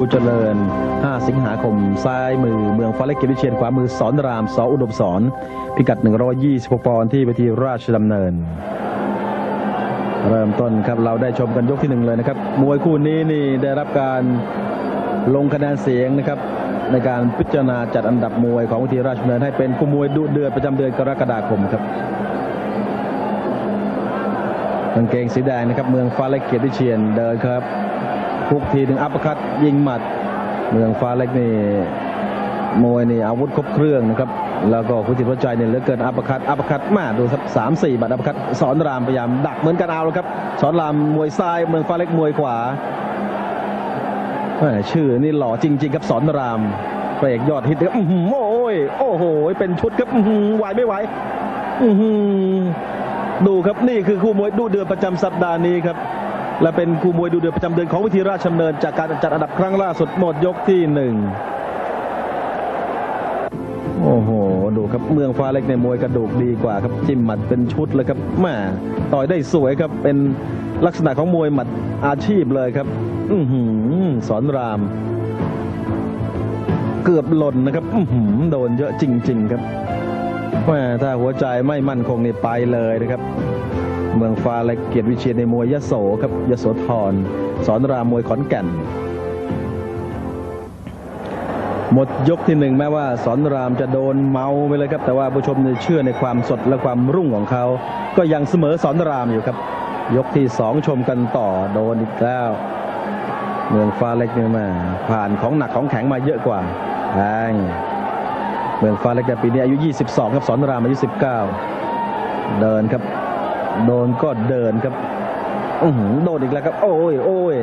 ผู้เจริญ 5 สิงหาคม ซ้ายมือ เมืองฟ้าเล็กเกติเชียน ขวามือสอนราม สออุดมสอน พิกัด 126 ปอนด์ที่เวทีราชดำเนิน เริ่มต้นครับเราได้ชมกันยกที่หนึ่งเลยนะครับ มวยคู่นี้นี่ได้รับการลงคะแนนเสียงนะครับ ในการพิจารณาจัดอันดับมวยของเวทีราชดำเนิน ให้เป็นคู่มวยดุเดือดประจำเดือนกรกฎาคมครับกางเกงสีแดงนะครับ เมืองฟ้าเล็กเกียรติเชียนเดินครับ ทุกทีหนึ่งอัปคัตยิงหมัด เมืองฟ้าเล็กนี่มวยนี่อาวุธครบเครื่องนะครับ แล้วก็คุณจิตวัใจเนี่ยเหลือเกินอัปคัตอัปคัตมาดูครับสามสี่บัตรอัปคัตสอนรามพยายามดักเหมือนกันเอาแล้วครับสอนรามมวยซ้ายเมืองฟ้าเล็กมวยขวาชื่อนี่หล่อจริง ๆ ครับสอนรามพระเอกยอดฮิตครับอื้อหือโอ้ยโอ้โหเป็นชุดครับไหวไม่ไหวดูครับนี่คือคู่มวยดูเดือดประจำสัปดาห์นี้ครับ และเป็นคู่มวยดูเดือดประจำเดือนของวิธีราชดำเนิน จากการจัดอันดับครั้งล่าสุดหมดยกที่หนึ่งโอ้โห ดูครับเมืองฟ้าเล็กในมวยกระดูกดีกว่าครับจิ้มหมัดเป็นชุดเลยครับแม่ต่อยได้สวยครับเป็นลักษณะของมวยหมัดอาชีพเลยครับ อือหือสอนราม เกือบหล่นนะครับ อือหือโดนเยอะจริง ๆ ครับแม่ถ้าหัวใจไม่มั่นคงนี่ไปเลยนะครับ เมืองฟ้าและเกียรติวิเชียนในมวยยโสครับยโสธรสอนรามมวยขอนแก่น หมดยกที่หนึ่งแม้ว่าสอนรามจะโดนเมาไปเลยครับ แต่ว่าผู้ชมเชื่อในความสดและความรุ่งของเขา ก็ยังเสมอสอนรามอยู่ครับ ยกที่สองชมกันต่อโดนอีกแล้วเมืองฟ้าเล็กเนี่ยมาผ่านของหนักของแข็งมาเยอะกว่าแพงเมืองฟ้าเล็กแต่ปีนี้อายุ 22 ครับสอนรามอายุ 19 เดินครับ โดนก็เดินครับอือหือโดนอีกแล้วครับ โอ้ยโอ้ย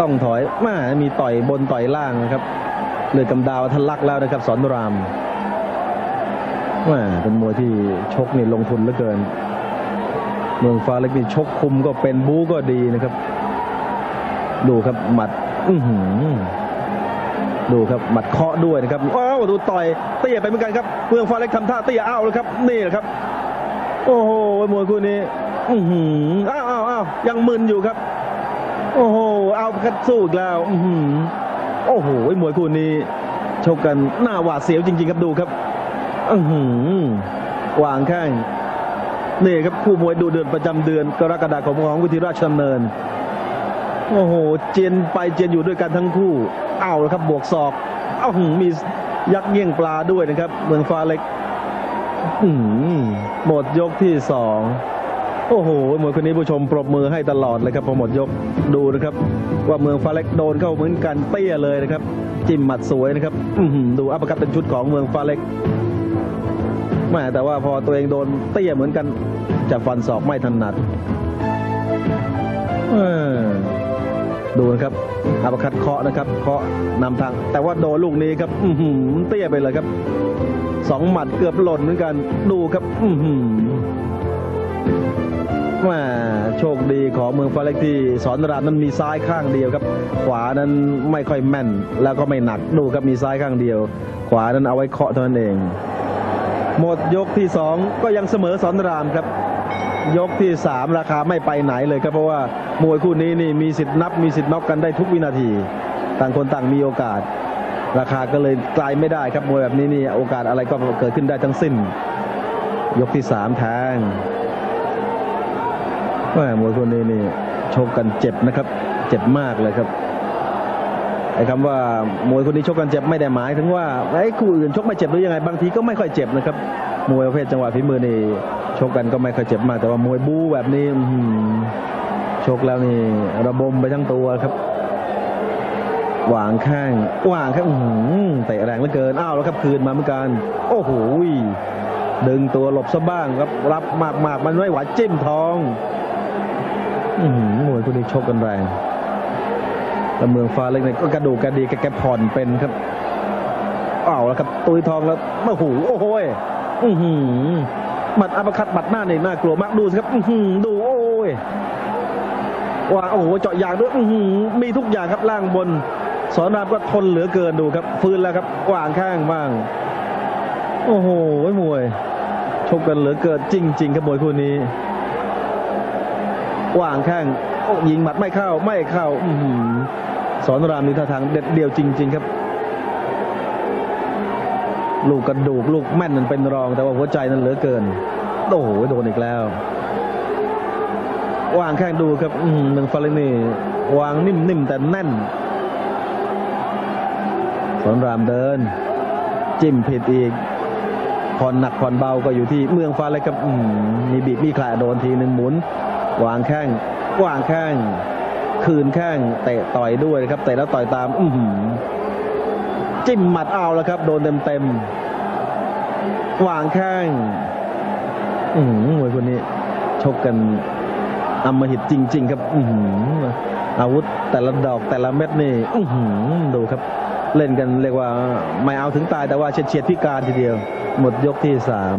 ต้องถอยมามีต่อยบนต่อยล่างนะครับเลยกำดาวทะลักแล้วนะครับ สอนรามว่าเป็นมวยที่ชกนี่ลงทุนเหลือเกิน เมืองฟ้าเล็กนี่ชกคุมก็เป็นบู๊ก็ดีนะครับ ดูครับหมัด อือหือดูครับหมัดเคาะด้วยนะครับอ้าวดูต่อยเตี้ยไปเหมือนกันครับเมืองฟ้าเล็กทำท่าเตี้ยอ้าวเลยครับ นี่แหละครับ โอ้โหมวยคู่นี้อือหืออ้าวอ้าวอ้าวยังมึนอยู่ครับ โอ้โหเอาคัดสู้อีกแล้วอือหือโอ้โหมวยคู่นี้ชกกันหน้าหวาดเสียวจริง ๆ ครับดูครับอือหือวางแข้งนี่ครับคู่มวยดูเดือนประจำเดือน กรกฎาคมของวิธีราชดำเนิน โอ้โห เจียนไปเจียนอยู่ด้วยกันทั้งคู่ เอาแล้วครับบวกศอก เอ้าหืมมียักษ์เงี้ยงปลาด้วยนะครับ เมืองฟ้าเล็ก หมดยกที่สองโอ้โหมวยคนนี้ผู้ชมปรบมือให้ตลอดเลยครับพอหมดยกดูนะครับ ว่าเมืองฟ้าเล็กโดนเข้าเหมือนกันเตี้ยเลยนะครับ จิ้มหมัดสวยนะครับอือหือดูอัปเปอร์คัตเป็นชุดของเมืองฟ้าเล็กแม่แต่ว่าพอตัวเองโดนเตี้ยเหมือนกันจะฟันศอกไม่ถนัดดูนะครับอัปเปอร์คัตเคาะนะครับ เคาะนำทาง แต่ว่าโดนลูกนี้ครับอือหือเตี้ยไปเลยครับ สองหมัดเกือบหล่นเหมือนกัน ดูครับ อือหือแมาโชคดีของเมืองฟาเล็กที่สอนรามนั้นมีซ้ายข้างเดียวครับ ขวานั้นไม่ค่อยแม่น แล้วก็ไม่หนักดูครับมีซ้ายข้างเดียว ขวานั้นเอาไว้เคาะเท่านั้นเอง หมดยกที่สองก็ยังเสมอสอนรามครับ ยกที่สามราคาไม่ไปไหนเลยครับเพราะว่ามวยคู่นี้นี่มีสิทธิ์นับมีสิทธิ์น็อกกันได้ทุกวินาที ต่างคนต่างมีโอกาส ราคาก็เลยไกลไม่ได้ครับมวยแบบนี้นี่โอกาสอะไรก็เกิดขึ้นได้ทั้งสิ้น ยกที่สามแทงแม่มวยคู่นี้นี่ชกกันเจ็บนะครับ เจ็บมากเลยครับไอ้คำว่ามวยคนนี้ชกกันเจ็บไม่ได้หมายถึงว่าไอ้คู่อื่นชกไม่เจ็บหรือยังไงบางทีก็ไม่ค่อยเจ็บนะครับมวยประเภทจังหวะฝีมือนี่ชกกันก็ไม่ค่อยเจ็บมากแต่ว่ามวยบู๊แบบนี้ชกแล้วนี่ระบมไปทั้งตัวครับ วางข้างวางข้างเตะแรงเหลือเกินอ้าวแล้วครับคืนมาเหมือนกัน โอ้โหดึงตัวหลบซะบ้างครับรับมากมากๆมันไม่ไหวจิ้มทองอมวยคนนี้ชกกันแรงแต่เมืองฟ้าเล็กเนี่ยก็กระดูกกระดีแกแกผ่อนเป็นครับอ้าวแล้วครับตุยทองแล้วโอ้โหโอ้โหยอือหือหมัดอัปคัตหมัดหน้าเนี่ยน่ากลัวมากดูสิครับ อือหือดูโอ้ยว่าโอ้โหเจาะยางด้วยอือหือมีทุกอย่างครับล่างบน สอนรามก็ทนเหลือเกินดูครับ ฟื้นแล้วครับกวางข้างบ้าง โอ้โหมวยชกกันเหลือเกินจริง ๆ ครับมวยคู่นี้วางแข้งโอ้ยิงหมัดไม่เข้าไม่เข้าอืสอนรามนี่ท่าทางเด็ดเดียวจริง ๆ ครับ ลูกกระดูกลูกแม่นนั้นเป็นรอง แต่ว่าหัวใจนั้นเหลือเกินโอ้โหโดนอีกแล้ววางแข้งดูครับอืมหนึ่งฟาเลนี่วางนิ่มๆแต่แน่น สอนรามเดิน จิ้มผิดอีกผ่อนหนักผ่อนเบาก็อยู่ที่เมืองฟ้าเลยครับอืมมีบีบมีแคลโดนทีหนึ่งหมุน วางแข้งวางแข้งคืนแข้งเตะต่อยด้วยนะครับเตะแล้วต่อยตาม อืจิ้มหมัดเอาแล้วครับ โดนเต็มเต็มวางแข้งอืมวยคนนี้ ชกกันอำมหิตจริง ๆ ครับ อืออาวุธแต่ละดอกแต่ละเม็ดนี่ อืดูครับ เล่นกันเรียกว่าไม่เอาถึงตายแต่ว่าเฉียดเฉียดพิการทีเดียว หมดยกที่สาม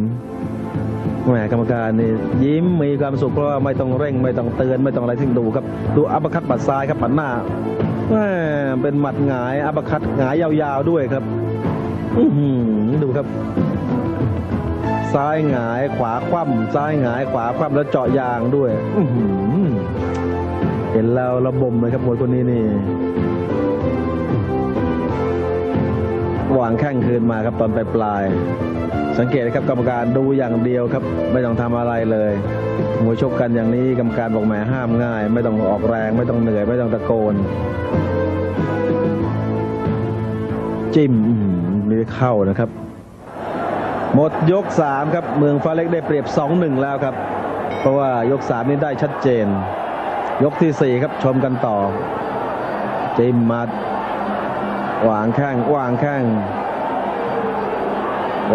แหมกรรมการนี่ยิ้มมีความสุขเพราะว่าไม่ต้องเร่งไม่ต้องเตือนไม่ต้องอะไรทั้งดูครับ ดูอัปคัตปัดซ้ายครับปัดหน้าแหมเป็นหมัดหงายอัปคัตหงายยาวๆด้วยครับอือหือดูครับ ซ้ายหงายขวาคว่ำซ้ายหงายขวาคว่ำแล้วเจาะยางด้วยอืเห็นแล้วระบมเลยครับมวยคนนี้นี่ วางแข้งคืนมาครับตอนปลายปลาย สังเกตนะครับกรรมการดูอย่างเดียวครับ ไม่ต้องทำอะไรเลยมวยชกกันอย่างนี้กรรมการบอกแหมห้ามง่าย ไม่ต้องออกแรง ไม่ต้องเหนื่อยไม่ต้องตะโกน จิ้มมือหือไมีเข้านะครับ หมดยกสามครับ เมืองฟ้าเล็กได้เปรียบสองหนึ่งแล้วครับ เพราะว่ายกสามนี้ได้ชัดเจน ยกที่สี่ครับชมกันต่อจิ้มมัด วางแข้งวางแข้ง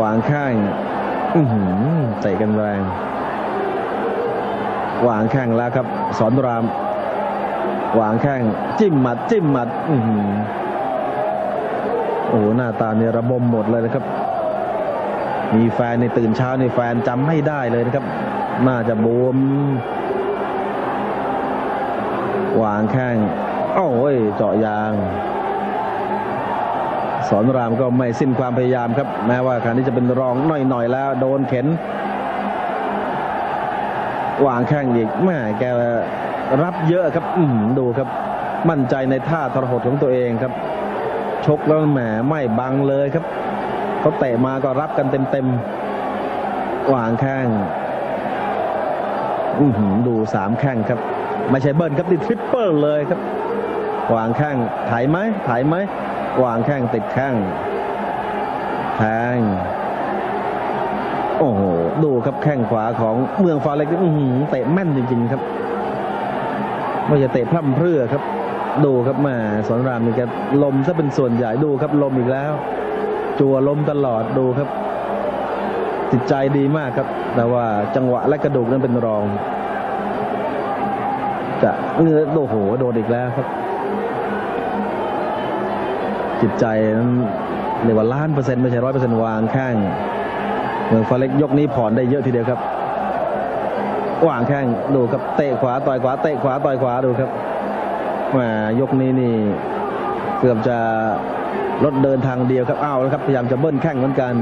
วางแข้งอือหือเตะกันแรง วางแข้งแล้วครับ สอนราม วางแข้งจิ้มหมัด จิ้มหมัดอือหือโอ้โหหน้าตาเนี่ยระบมหมดเลยนะครับ มีแฟนในตื่นเช้าในแฟนจำไม่ได้เลยนะครับ น่าจะบวม วางแข้งโอ้ยเจาะยาง สอนรามก็ไม่สิ้นความพยายามครับ แม้ว่าคราวนี้จะเป็นรองหน่อยๆแล้ว โดนเข็นวางแข้งอีกแม่แกรับเยอะครับอืมดูครับ มั่นใจในท่าทรหดของตัวเองครับ ชกแล้วแหมไม่บังเลยครับเขาเตะมาก็รับกันเต็มๆวางแข้งอืดูสามแข้งครับ ไม่ใช่เบิ้ลครับติทริปเปิลเลยครับวางแข้งถ่ายไหมถ่ายไหม วางแข้งติดแข้งแทงโอ้โหดูครับแข้งขวาของเมืองฟ้าเล็กนี่เตะแม่นจริง ๆ ครับไม่จะเตะพร่ำเพรื่อครับ ดูครับแม่สอนรามนี่แกลมซะเป็นส่วนใหญ่ดูครับลมอีกแล้ว จัวลมตลอดดูครับ จิตใจดีมากครับ แต่ว่าจังหวะและกระดูกนั้นเป็นรอง จะเงือโอ้โหโดนอีกแล้วครับ จิตใจนั้นเรียกว่าล้านเปอร์เซ็นต์ไม่ใช่ร้อยเปอร์เซ็นต์วางแข้งเมืองฟ้าเล็กยกนี้ผ่อนได้เยอะทีเดียวครับวางแข้งดูครับเตะขวาต่อยขวาเตะขวาต่อยขวาดูครับแหมยกนี้นี่เกือบจะรถเดินทางเดียวครับอ้าวแล้วครับพยายามจะเบิ้ลแข้งเหมือนกัน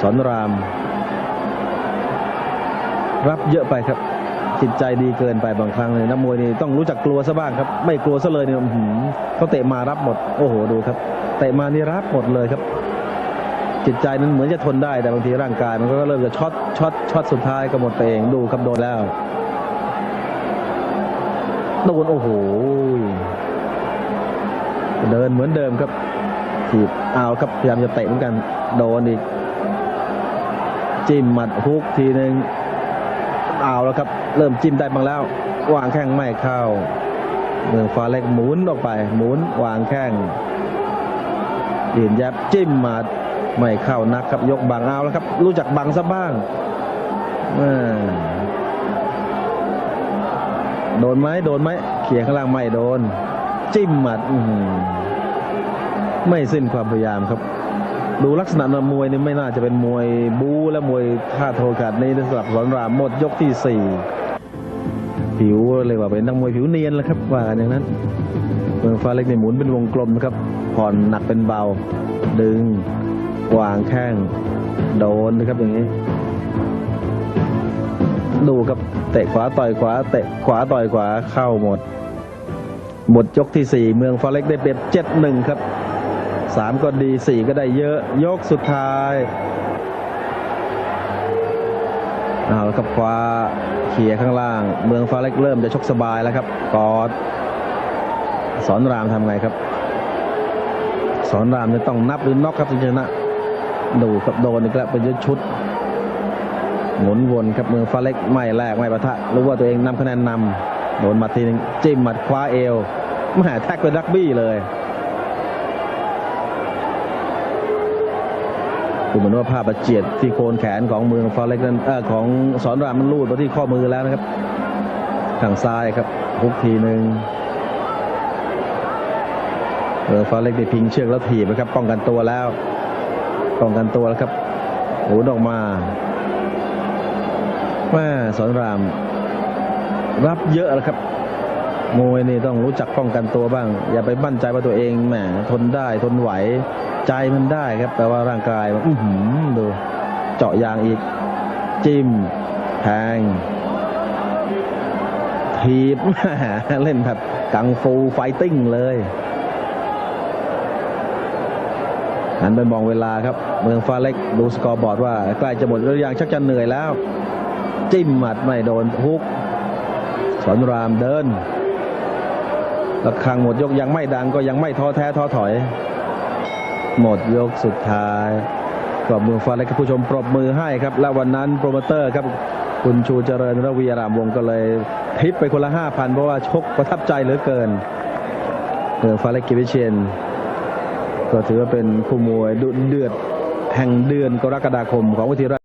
สอนราม รับเยอะไปครับ จิตใจดีเกินไปบางครั้งเลยนักมวยนี่ต้องรู้จักกลัวซะบ้างครับ ไม่กลัวซะเลยเนี่ยหือเขาเตะมารับหมด โอ้โหดูครับ เตะมานี่รับหมดเลยครับ จิตใจนั้นเหมือนจะทนได้แต่บางทีร่างกาย มันก็เริ่มจะช็อตช็อตช็อตสุดท้ายก็หมดไปเองดูครับโดนแล้วโดนโอ้โหเดินเหมือนเดิมครับถีบเอาครับพยายามจะเตะเหมือนกัน โดนอีกจิ้มหมัดฮุกทีหนึ่งเอาแล้วครับ เริ่มจิ้มได้บ้างแล้ว วางแข้งไม่เข้าเมืองฟ้าเล็กหมุนออกไป หมุนวางแข้ง ยืนยับจิ้มหมัดไม่เข้านักครับยกบังเอาแล้วครับ รู้จักบังซะบ้างโดนไหมโดนไหมเขี่ยข้างล่างไม่โดน จิ้มหมัดไม่สิ้นความพยายามครับ ดูลักษณะมวยนี่ไม่น่าจะเป็นมวยบู๊และมวยท่าโทกัดในสำหรับสอนรามหมดยกที่สี่ผิวเลยว่าเป็นนักมวยผิวเนียนแล้วครับว่ากันอย่างนั้น เมืองฟ้าเล็กในหมุนเป็นวงกลมนะครับ ผ่อนหนักเป็นเบา ดึงวางแข้งโดนนะครับอย่างนี้ ดูครับเตะขวาต่อยขวา เตะขวาต่อยขวาเข้าหมด หมดยกที่สี่เมืองฟ้าเล็กได้เปรียบเจ็ดหนึ่งครับสามก็ดีสี่ก็ได้เยอะ ยกสุดท้ายเอาและครับคว้าเขี่ยข้างล่าง เมืองฟ้าเล็กเริ่มจะชกสบายแล้วครับ กอด สอนรามทำไงครับ สอนรามจะต้องนับหรือน็อกครับถึงชนะ ดูครับโดนอีกแล้วเป็นชุด หมุนวนครับเมืองฟ้าเล็กไม่แรกไม่ปะทะ รู้ว่าตัวเองนำคะแนนนำโดนมัดทีนึงจิ้มหมัดคว้าเอวแหมแท็กเป็นรักบี้เลยดูเหมือนว่าภาพบาดเจียดที่โคนแขนของเมืองฟาเล็กนั้นเออของสอนรามมันลูดมาที่ข้อมือแล้วนะครับทางซ้ายครับฮุกทีหนึ่ง เมือฟ้าเล็กได้พิงเชือกแล้วถีบนะครับ ป้องกันตัวแล้ว ป้องกันตัวแล้วครับหมุนออกมาแม่สอนราม รับเยอะแล้วครับมวยนี่ต้องรู้จักป้องกันตัวบ้าง อย่าไปมั่นใจว่าตัวเองแหมทนได้ทนไหวใจมันได้ครับ แต่ว่าร่างกายมันอื้อหือดูเจาะยางอีก จิ้มแทงทีบเล่นแบบกังฟูไฟติ้งเลย หันไปมองเวลาครับ เมืองฟ้าเล็กดูสกอร์บอร์ดว่าใกล้จะหมดหรือยังชักจะเหนื่อยแล้ว จิ้มหมัดไม่โดนฮุกสอนรามเดินระฆังหมดยกยังไม่ดังก็ยังไม่ท้อแท้ท้อถอย หมดยกสุดท้ายก็มือฟ้าและผู้ชมปรบมือให้ครับ และวันนั้นโปรโมเตอร์ครับคุณชูเจริญระวีรามวงศ์ก็เลยทิปไปคนละห้าพันเพราะว่าชกประทับใจเหลือเกินเมืองฟ้าและกิวิเชียน ก็ถือว่าเป็นคู่มวยดุเดือดแห่งเดือนกรกฎาคมของวิทยา